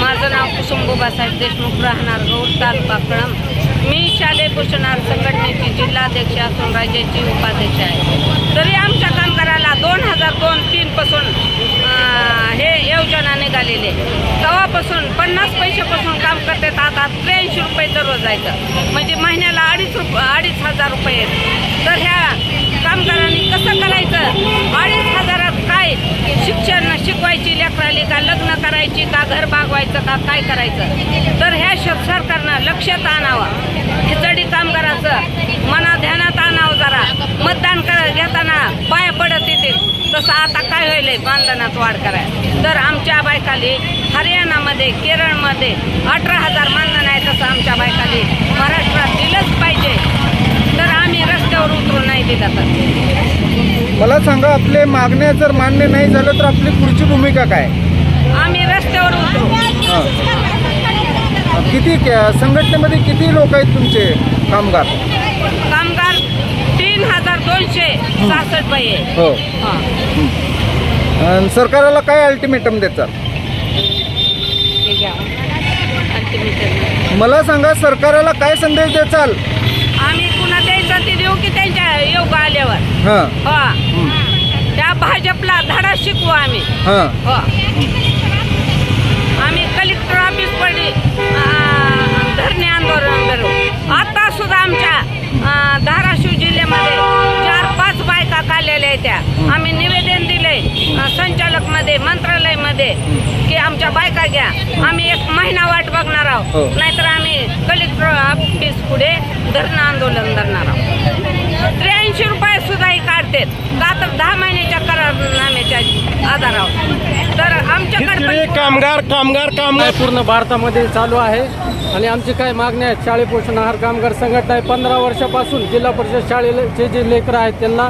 माझं नाव कुसुम बासाहेब देशमुख राहणार गौर तालुका कळम मी शालेय पोषणार संघटनेची जिल्हाध्यक्ष असून राज्याची उपाध्यक्ष आहे. तरी आमच्या कामगाराला दोन हजार दोन तीनपासून हे योजना निघालेली तेव्हापासून पन्नास पैशापासून काम करतात आता त्र्याऐंशी रुपये दररोज जायचं. म्हणजे महिन्याला अडीच रुप अडीच हजार रुपये तर ह्या कामगारांनी कसं करायचं? अडीच हजारात काय शिक्षण शिकवायची लेकराली का लग्न करायची का घर बागवायचं का काय करायचं? तर ह्या सरकारनं लक्षात आणावं. खिचडी कामगाराचं मना ध्यानात आणावं जरा. मतदान कर घेताना पाया पडत येतील. तसं आता काय होईल मानधनात वाढ कराय. तर आमच्या बायकाली हरियाणामध्ये केरळमध्ये अठरा हजार मानधन आहे तसं आमच्या बायकाली महाराष्ट्रात दिलंच पाहिजे. रस्त्यावर उतरून नाही दिलं तर मला सांगा आपले मागण्या जर मान्य नाही झालं तर आपली पुढची भूमिका काय? आम्ही रस्त्यावर उतरू. किती संघटनेमध्ये किती लोक आहेत तुमचे कामगार? कामगार तीन हजार दोनशे सहासष्ट आहे हो. हा. सरकारला काय अल्टिमेटम देतात. Ultimatum. मला सांगा सरकारला काय संदेश द्याचाल आम्ही ते देऊ की त्यांच्या योग आल्यावर? हां. हा. त्या भाजपला धडा शिकवू आम्ही. हां. हो. आम्ही कलेक्टर ऑफिस पडली धरणे आंदोलन करू. आता सुद्धा आमच्या अं, धाराशिव जिल्ह्यामध्ये चार पाच बायका काढलेल्या आहेत त्या. आम्ही निवेदन दिले संचालकमध्ये मंत्रालयामध्ये की आमच्या बायका घ्या. आम्ही एक महिना वाट बघणार हो. आहोत नाहीतर आम्ही कलेक्टर ऑफिस पुढे धरणं आंदोलन करणार आहोत. त्र्याऐंशी रुपये सुद्धाही काढतात. का तर दहा महिन्याच्या करारनाम्याच्या आधारावर. तर आमच्याकडे कामगार कामगार कामगार. पूर्ण भारतामध्ये चालू आहे. आणि आमची काय मागण्या आहेत शाळे पोषण आहार कामगार संघटना आहे. पंधरा वर्षापासून जिल्हा परिषद शाळेचे जे लेकरं आहेत त्यांना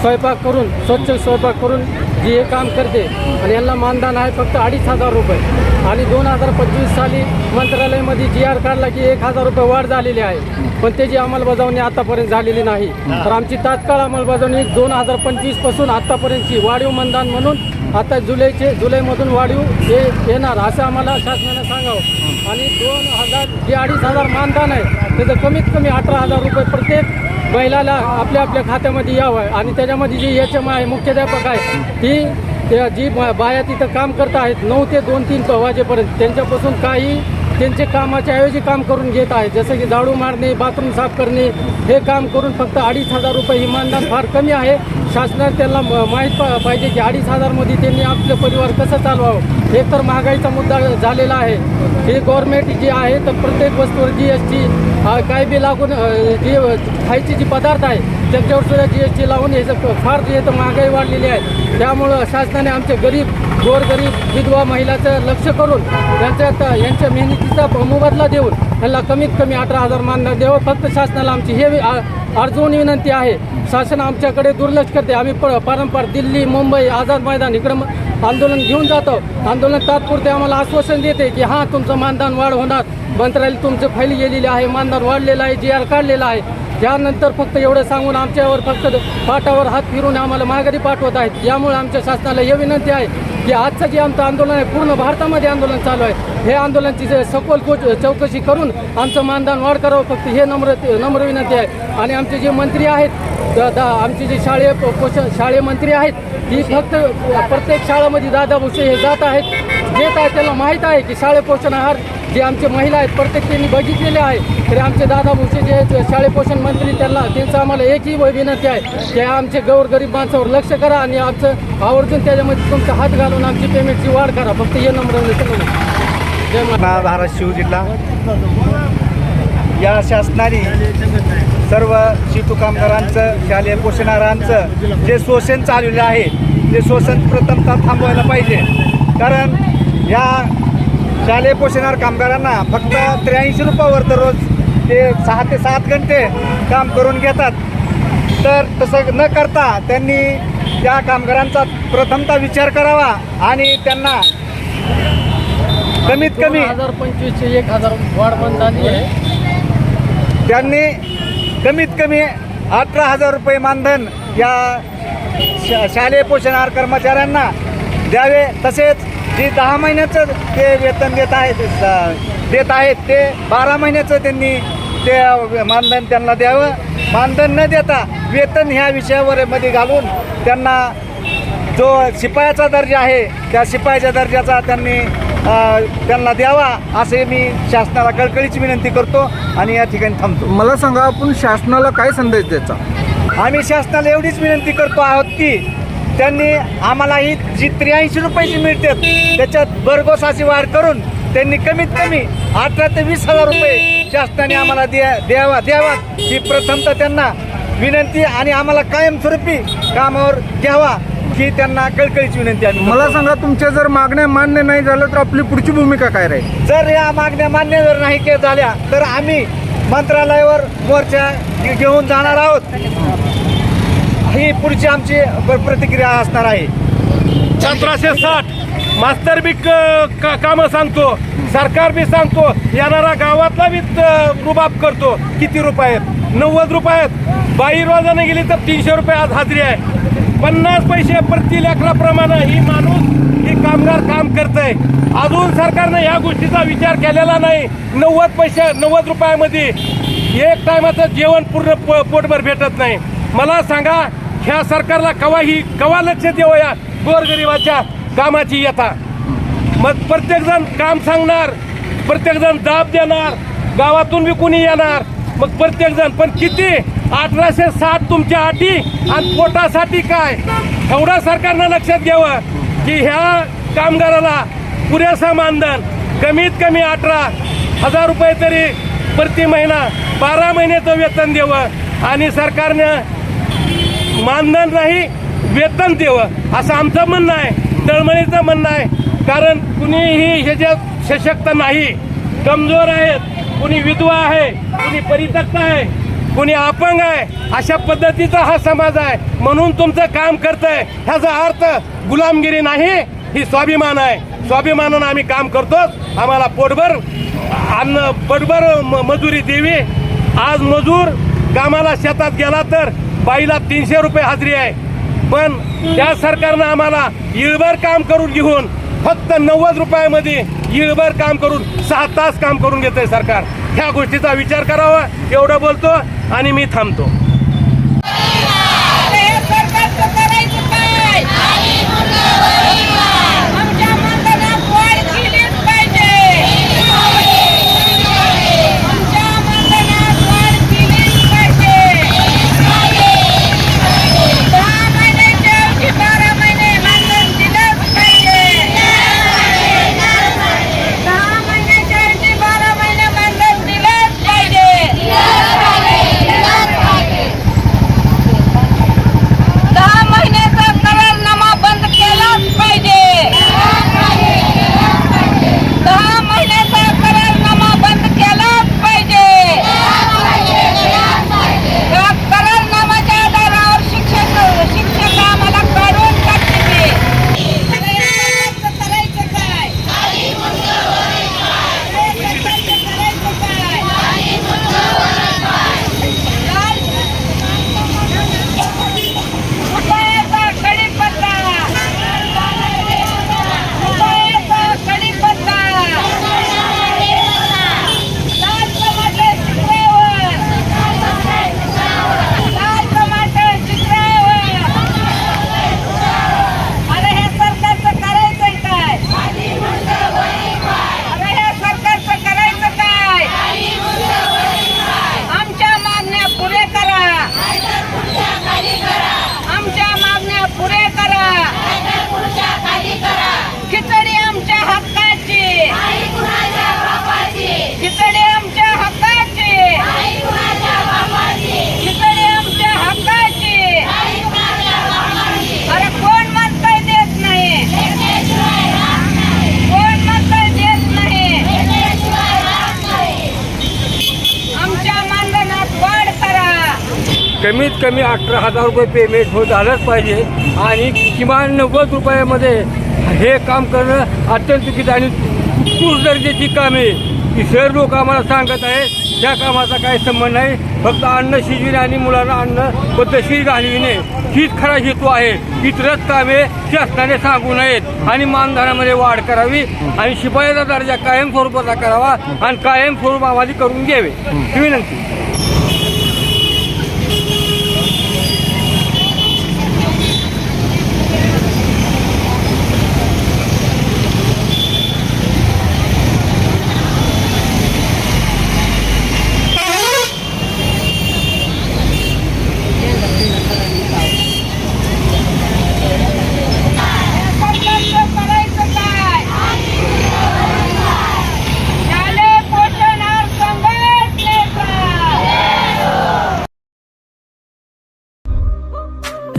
स्वयंपाक करून स्वच्छ स्वयंपाक करून जी हे काम करते आणि यांना मानधन आहे फक्त अडीच हजार रुपये. आणि दोन हजार पंचवीस साली मंत्रालयामध्ये जी आर काढला की एक हजार रुपये वाढ झालेली आहे. पण त्याची अंमलबजावणी आतापर्यंत झालेली नाही. तर आमची तात्काळ अंमलबजावणी दोन हजार पंचवीसपासून आतापर्यंतची वाढीव मानधन म्हणून आता जुलैचे जुलैमधून वाढीव हे येणार असं आम्हाला शासनाने सांगावं. आणि दोन हजार जे अडीच हजार मानधन आहे त्याचं कमीत कमी अठरा हजार रुपये प्रत्येक महिलाला आपल्या आपल्या खात्यामध्ये यावं आणि त्याच्यामध्ये जी एच एम आहे मुख्याध्यापक आहे ती त्या जी बा- बाया तिथं काम करत आहेत नऊ ते दोन तीन वाजेपर्यंत. त्यांच्यापासून काही त्यांचे कामाच्या ऐवजी काम करून घेत आहेत. जसं की झाडू मारणे बाथरूम साफ करणे हे काम करून फक्त अडीच हजार रुपये ही मानधन फार कमी आहे. शासनाने त्यांना म- माहीत पाहिजे की अडीच हजारमध्ये त्यांनी आपलं परिवार कसं चालवावं? हे तर महागाईचा मुद्दा झालेला आहे. हे गव्हर्नमेंट जी आहे तर प्रत्येक वस्तूवर जी एस टी काय बी लागून जी खायचे जे पदार्थ आहे त्यांच्यावर सुद्धा जी एस टी लावून हे फार जे तर महागाई वाढलेली आहे. त्यामुळं शासनाने आमचे गरीब गोरगरीब विधवा महिलाचं लक्ष करून त्यांच्यात यांच्या मेहनतीचा मोबदला देऊन त्यांना कमीत कमी अठरा हजार मानधन द्यावं फक्त शासनाला आमची हे वि- आ- अर्जवून विनंती आहे. शासन आमच्याकडे दुर्लक्ष करते. आम्ही प पारंपरिक दिल्ली मुंबई आझाद मैदान इकडं आंदोलन घेऊन जातो. आंदोलन तात्पुरते आम्हाला आश्वासन देते की हां तुमचं मानधन वाढ होणार. मंत्रालय तुमचं फाईल गेलेली आहे मानधन वाढलेलं आहे जी आर काढलेला आहे. त्यानंतर फक्त एवढं सांगून आमच्यावर फक्त पाठावर हात फिरून आम्हाला माघारी पाठवत आहेत. यामुळे आमच्या शासनाला हे विनंती आहे की आजचं जे आमचं आंदोलन आहे पूर्ण भारतामध्ये आंदोलन चालू आहे. हे आंदोलनची जे सखोल चौकशी करून आमचं मानधन वाढ करावं फक्त हे नम्र नम्र विनंती आहे. आणि आमचे जे मंत्री आहेत दा आमचे जे शाळे पोषण शाळेमंत्री आहेत ती फक्त प्रत्येक शाळेमध्ये दादा भुसे हे जात आहेत. जे काय त्यांना माहीत आहे की शाळे पोषण आहार जे आमचे महिला आहेत प्रत्येक त्यांनी बघितलेले आहे. तरी आमचे दादा भुसे जे आहेत शाळे पोषण मंत्री त्यांना त्यांचं आम्हाला एकही विनंती आहे की आमचे गोरगरीब माणसावर लक्ष करा आणि आमचं आवर्जून त्याच्यामध्ये तुमचा हात घालून आमची पेमेंटची वाढ करा. फक्त हे नंबर जय मा जिल्हा. या शासनाने सर्व शितू कामगारांचं शालेय पोषणारांचं जे शोषण चाललेलं आहे ते शोषण प्रथमतः थांबवायला पाहिजे. कारण या शालेय पोषणार कामगारांना फक्त त्र्याऐंशी रुपयावर दररोज ते सहा ते सात घंटे काम करून घेतात. तर तसं न करता त्यांनी त्या कामगारांचा प्रथमतः विचार करावा आणि त्यांना कमीत कमी हजार पंचवीसचे एक हजार वाढ बंधानी आहे. त्यांनी कमीत कमी अठरा हजार रुपये मानधन या शा शालेय पोषण आहार कर्मचाऱ्यांना द्यावे. तसेच जी दहा महिन्याचं ते वेतन देत आहेत देत आहेत ते बारा महिन्याचं त्यांनी ते मानधन त्यांना द्यावं. मानधन न देता वेतन ह्या विषयावर मध्ये घालून त्यांना जो शिपायाचा दर्जा आहे त्या शिपायाच्या दर्जाचा त्यांनी त्यांना द्यावा असे मी शासनाला कळकळीची विनंती करतो आणि या ठिकाणी थांबतो. मला सांगा आपण शासनाला काय संदेश द्यायचा? आम्ही शासनाला एवढीच विनंती करतो आहोत की त्यांनी आम्हाला ही जी त्र्याऐंशी रुपयाची मिळतात त्याच्यात भरघोसाची वाढ करून त्यांनी कमीत कमी अठरा ते वीस हजार रुपये शासनाने आम्हाला द्या द्यावा द्यावा. ही प्रथमतः त्यांना विनंती आणि आम्हाला कायमस्वरूपी कामावर घ्यावा ही त्यांना कळकळीची विनंती आम्ही मला सांगा तुमच्या जर मागण्या मान्य नाही झालं तर आपली पुढची भूमिका काय राहील? जर या मागण्या मान्य जर नाही झाल्या तर आम्ही मंत्रालयावर मोर्चा घेऊन जाणार आहोत. ही पुढची आमची प्रतिक्रिया असणार आहे. सतराशे साठ. मास्तर बी क- का- कामं सांगतो. सरकार बी सांगतो. येणारा गावातला बी रुबाब करतो. किती रुपये आहेत? नव्वद रुपये आहेत. बाई रोजाने गेली तर तीनशे रुपये आज हाजरी आहे. पन्नास पैसे प्रति लेकराप्रमाणे ही माणूस ही कामगार काम करतंय. अजून सरकारनं या गोष्टीचा विचार केलेला नाही. नव्वद पैसे नव्वद रुपयामध्ये एक टायमाचं जेवण पूर्ण पो पोटभर भेटत नाही. मला सांगा ह्या सरकारला कवाही कवा लक्ष द्यावं या गोरगरिबाच्या कामाची यथा मग प्रत्येक जण काम सांगणार प्रत्येक जण दाब देणार गावातून बी कुणी येणार मग प्रत्येक जण पण किती? अठराशे साठ तुमच्या अटी आणि पोटासाठी काय? एवढा सरकारनं लक्षात घ्यावं की ह्या कामगाराला पुरेसा मानधन कमीत कमी अठरा हजार रुपये तरी प्रति महिना बारा महिन्याचं वेतन द्यावं आणि सरकारनं मानधन नाही वेतन देवं असं आमचं म्हणणं आहे. तळमळीचं म्हणणं आहे. कारण कुणीही ह्याच्यात सशक्त नाही. कमजोर आहेत कुणी विधवा आहे कुणी परित्यक्त आहे कुणी अपंग आहे अशा पद्धतीचा हा समाज आहे. म्हणून तुमचं काम करतंय. ह्याचा अर्थ गुलामगिरी नाही ही स्वाभिमान आहे. स्वाभिमानानं आम्ही काम करतोच. आम्हाला पोटभर अन्न पोटभर म- मजुरी द्यावी. आज मजूर कामाला शेतात गेला तर बाईला तीनशे रुपये हजेरी आहे. पण त्या सरकारनं आम्हाला इळभर काम करून घेऊन फक्त नव्वद रुपयामध्ये इळभर काम करून सहा तास काम करून घेतंय सरकार. ह्या गोष्टीचा विचार करावा एवढं बोलतो आणि मी थांबतो. कमीत कमी अठरा हजार रुपये पेमेंट हो झालंच पाहिजे. आणि किमान नव्वद रुपयामध्ये हे काम करणं अत्यंत चुकीचं आणि उत्कृष्ट दर्जाची कामे. की सर लोक आम्हाला सांगत आहे त्या कामाचा काही संबंध नाही. फक्त अन्न शिजविणे आणि मुलांना अन्न पद्धतशीर घालविणे हीच खरा हेतू आहे. इतरच कामे शासनाने सांगू नयेत. आणि मानधनामध्ये वाढ करावी. आणि शिपायाचा दर्जा कायम स्वरूपाचा करावा. आणि कायम स्वरूप आम्हाला करून घ्यावे. ही विनंती सरकारचं करायचं काय शालेय पोषण आहार संघटनेचा